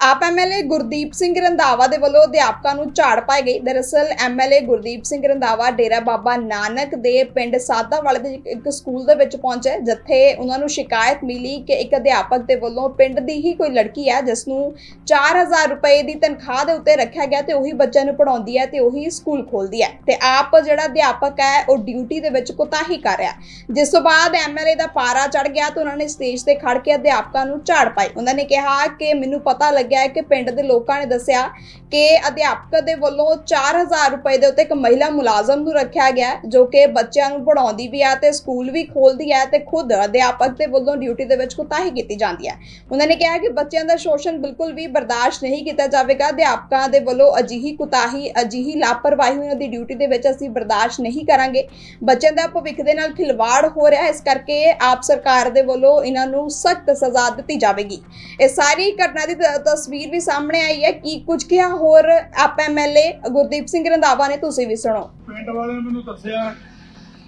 ਆਪ ਐਮਐਲਏ ਗੁਰਦੀਪ ਸਿੰਘ ਰੰਧਾਵਾ ਦੇ ਵੱਲੋਂ ਅਧਿਆਪਕਾਂ ਨੂੰ ਝਾੜ ਪਾਈ ਗਈ ਦਰਅਸਲ M L A Gurdeep Singh Randhawa Dera Baba Nanak ਦੇ ਪਿੰਡ ਸਾਦਾਵਾਲੇ ਦੇ ਇੱਕ- ਸਕੂਲ ਦੇ ਵਿੱਚ ਪਹੁੰਚੇ ਜਿੱਥੇ ਉਹਨਾਂ ਨੂੰ ਸ਼ਿਕਾਇਤ ਮਿਲੀ ਕਿ ਇੱਕ ਅਧਿਆਪਕ ਦੇ ਵੱਲੋਂ ਪਿੰਡ ਦੀ ਹੀ ਕੋਈ ਲੜਕੀ ਹੈ, ਜਿਸ ਨੂੰ 4000 ਰੁਪਏ ਦੀ ਤਨਖਾਹ ਦੇ ਉੱਤੇ ਰੱਖਿਆ ਗਿਆ ਤੇ ਉਹੀ ਬੱਚਿਆਂ ਨੂੰ ਪੜਾਉਂਦੀ ਹੈ ਤੇ ਉਹੀ ਸਕੂਲ ਖੋਲਦੀ ਹੈ। ਤੇ ਆਪ ਜਿਹੜਾ ਅਧਿਆਪਕ ਹੈ, ਉਹ ਡਿਊਟੀ ਦੇ ਵਿੱਚ ਕੁਤਾਹੀ ਕਰ ਰਿਹਾ ਜਿਸ ਤੋਂ ਬਾਅਦ ਐਮਐਲਏ ਦਾ ਪਾਰਾ ਚੜ ਗਿਆ ਤੇ ਉਹਨਾਂ ਨੇ ਸਟੇਜ ਤੇ ਖੜ ਕੇ ਅਧਿਆਪਕਾਂ ਨੂੰ ਝਾੜ ਪਾਈ। ਉਹਨਾਂ ਨੇ ਕਿਹਾ ਕਿ ਮੈਨੂੰ ਪਤਾ ਲੱਗਿਆ ਹੈ ਕਿ ਪਿੰਡ ਦੇ ਲੋਕਾਂ ਨੇ ਦੱਸਿਆ ਕਿ ਅਧਿਆਪਕ ਦੇ ਵੱਲੋਂ 4000 ਰੁਪਏ ਦੇ ਉੱਤੇ ਇੱਕ ਮਹਿਲਾ ਮੁਲਾਜ਼ਮ ਨੂੰ ਰੱਖਿਆ ਗਿਆ ਜੋ ਕਿ ਬੱਚਿਆਂ ਨੂੰ ਪੜਾਉਂਦੀ ਵੀ ਹੈ ਤੇ ਸਕੂਲ ਵੀ ਖੋਲਦੀ ਹੈ ਤੇ ਖੁਦ ਅਧਿਆਪਕ ਦੇ ਵੱਲੋਂ ਡਿਊਟੀ ਦੇ ਵਿੱਚ ਕੁਤਾਹੀ ਕੀਤੀ ਜਾਂਦੀ ਹੈ। ਉਹਨਾਂ ਨੇ ਕਿਹਾ ਕਿ ਬੱਚਿਆਂ ਦਾ ਸ਼ੋਸ਼ਣ ਬਿਲਕੁਲ ਵੀ ਬਰਦਾਸ਼ਤ ਨਹੀਂ ਕੀਤਾ ਜਾਵੇਗਾ। ਅਧਿਆਪਕਾਂ ਦੇ ਵੱਲੋਂ ਅਜਿਹੀ ਕੁਤਾਹੀ, ਅਜਿਹੀ ਲਾਪਰਵਾਹੀ ਉਹਨਾਂ ਦੀ ਡਿਊਟੀ ਦੇ ਵਿੱਚ ਅਸੀਂ ਬਰਦਾਸ਼ਤ ਨਹੀਂ ਕਰਾਂਗੇ। ਬੱਚਿਆਂ ਦਾ ਭਵਿੱਖ ਦੇ ਨਾਲ ਖਿਲਵਾੜ ਹੋ ਰਿਹਾ ਹੈ। ਇਸ ਕਰਕੇ ਆਪ ਸਰਕਾਰ ਦੇ ਵੱਲੋਂ ਇਹਨਾਂ ਨੂੰ ਸਖਤ ਸਜ਼ਾ ਦਿੱਤੀ ਜਾਵੇਗੀ। ਇਹ ਸਾਰੀ ਘਟਨਾ ਦੀ ਤਸਵੀਰ ਵੀ ਸਾਹਮਣੇ ਆਈ ਹੈ ਕੀ ਕੁਝ ਕਿਹਾ ਹੋਰ ਆਪ ਐਮਐਲਏ ਗੁਰਦੀਪ ਸਿੰਘ ਰੰਧਾਵਾ ਨੇ, ਤੁਸੀਂ ਵੀ ਸੁਣੋ। ਪਿੰਡ ਵਾਲਿਆਂ ਮੈਨੂੰ ਦੱਸਿਆ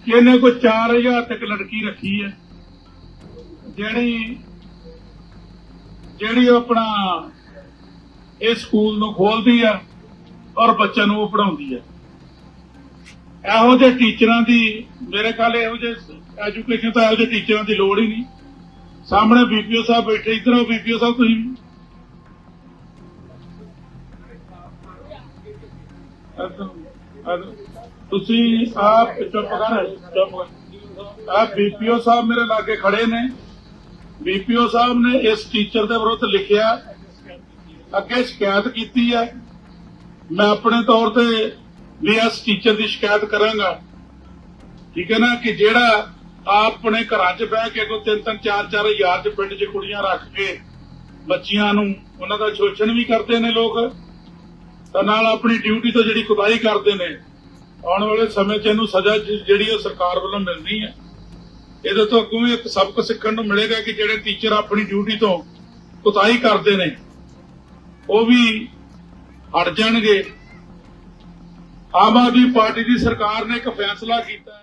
ਕਿ ਇਹਨੇ ਕੋਈ 4000 ਤੱਕ ਲੜਕੀ ਰੱਖੀ ਹੈ। ਜਿਹੜੀ ਜਿਹੜੀ ਆਪਣਾ ਇਹ ਸਕੂਲ ਨੂੰ ਖੋਲਦੀ ਆ ਔਰ ਬੱਚਿਆਂ ਨੂੰ ਉਹ ਪੜਾਉਂਦੀ ਆ। ਇਹੋ ਜਿਹੇ ਟੀਚਰਾਂ ਦੀ, ਮੇਰੇ ਖਿਆਲ ਇਹੋ ਜਿਹੇ ਐਜੂਕੇਸ਼ਨ ਤਾਂ ਇਹੋ ਜਿਹੇ ਟੀਚਰਾਂ ਦੀ ਲੋੜ ਹੀ ਨਹੀਂ। ਸਾਹਮਣੇ ਬੀਪੀਓ ਸਾਹਿਬ ਬੈਠੇ, ਇਧਰ ਆਓ ਬੀਪੀਓ ਸਾਹਿਬ, ਤੁਸੀਂ ਤੁਸੀਂ ਆਪ ਚੁੱਪ ਕਰ ਚੁੱਪ ਕਰ ਬੀਪੀਓ ਸਾਹਿਬ ਮੇਰੇ ਲਾਗੇ ਖੜੇ ਨੇ। ਬੀਪੀਓ ਸਾਹਿਬ ਨੇ ਇਸ ਟੀਚਰ ਦੇ ਵਿਰੁੱਧ ਲਿਖਿਆ। ਅੱਗੇ ਸ਼ਿਕਾਇਤ ਕੀਤੀ ਹੈ। ਮੈਂ ਆਪਣੇ ਤੌਰ ਤੇ ਵੀ ਇਸ ਟੀਚਰ ਦੀ ਸ਼ਿਕਾਇਤ ਕਰਾਂਗਾ। ਠੀਕ ਹੈ ਨਾ ਕਿ ਜਿਹੜਾ ਆਪਣੇ ਘਰਾਂ 'ਚ ਬਹਿ ਕੇ ਕੋਈ ਤਿੰਨ ਤਿੰਨ, ਚਾਰ ਚਾਰ ਹਜ਼ਾਰ 'ਚ ਪਿੰਡ 'ਚ ਕੁੜੀਆਂ ਰੱਖ ਕੇ ਬੱਚੀਆਂ ਨੂੰ ਉਹਨਾਂ ਦਾ ਸ਼ੋਸ਼ਣ ਵੀ ਕਰਦੇ ਨੇ ਲੋਕ। ਤਾਂ ਨਾਲ ਆਪਣੀ ਡਿਊਟੀ ਤੋਂ ਜਿਹੜੀ ਕੁਤਾਈ ਕਰਦੇ ਨੇ, ਆਉਣ ਵਾਲੇ ਸਮੇਂ 'ਚ ਇਹਨੂੰ ਸਜ਼ਾ ਜਿਹੜੀ ਉਹ ਸਰਕਾਰ ਵੱਲੋਂ ਮਿਲਣੀ ਹੈ। ਇਹਦੇ ਤੋਂ ਅੱਗੋਂ ਵੀ ਇੱਕ ਸਬਕ ਸਿੱਖਣ ਨੂੰ ਮਿਲੇਗਾ ਕਿ ਜਿਹੜੇ ਟੀਚਰ ਆਪਣੀ ਡਿਊਟੀ ਤੋਂ ਕੁਤਾਈ ਕਰਦੇ ਨੇ, ਉਹ ਵੀ ਹਟ ਜਾਣਗੇ। ਆਮ ਆਦਮੀ ਪਾਰਟੀ ਦੀ ਸਰਕਾਰ ਨੇ ਇੱਕ ਫੈਸਲਾ ਕੀਤਾ।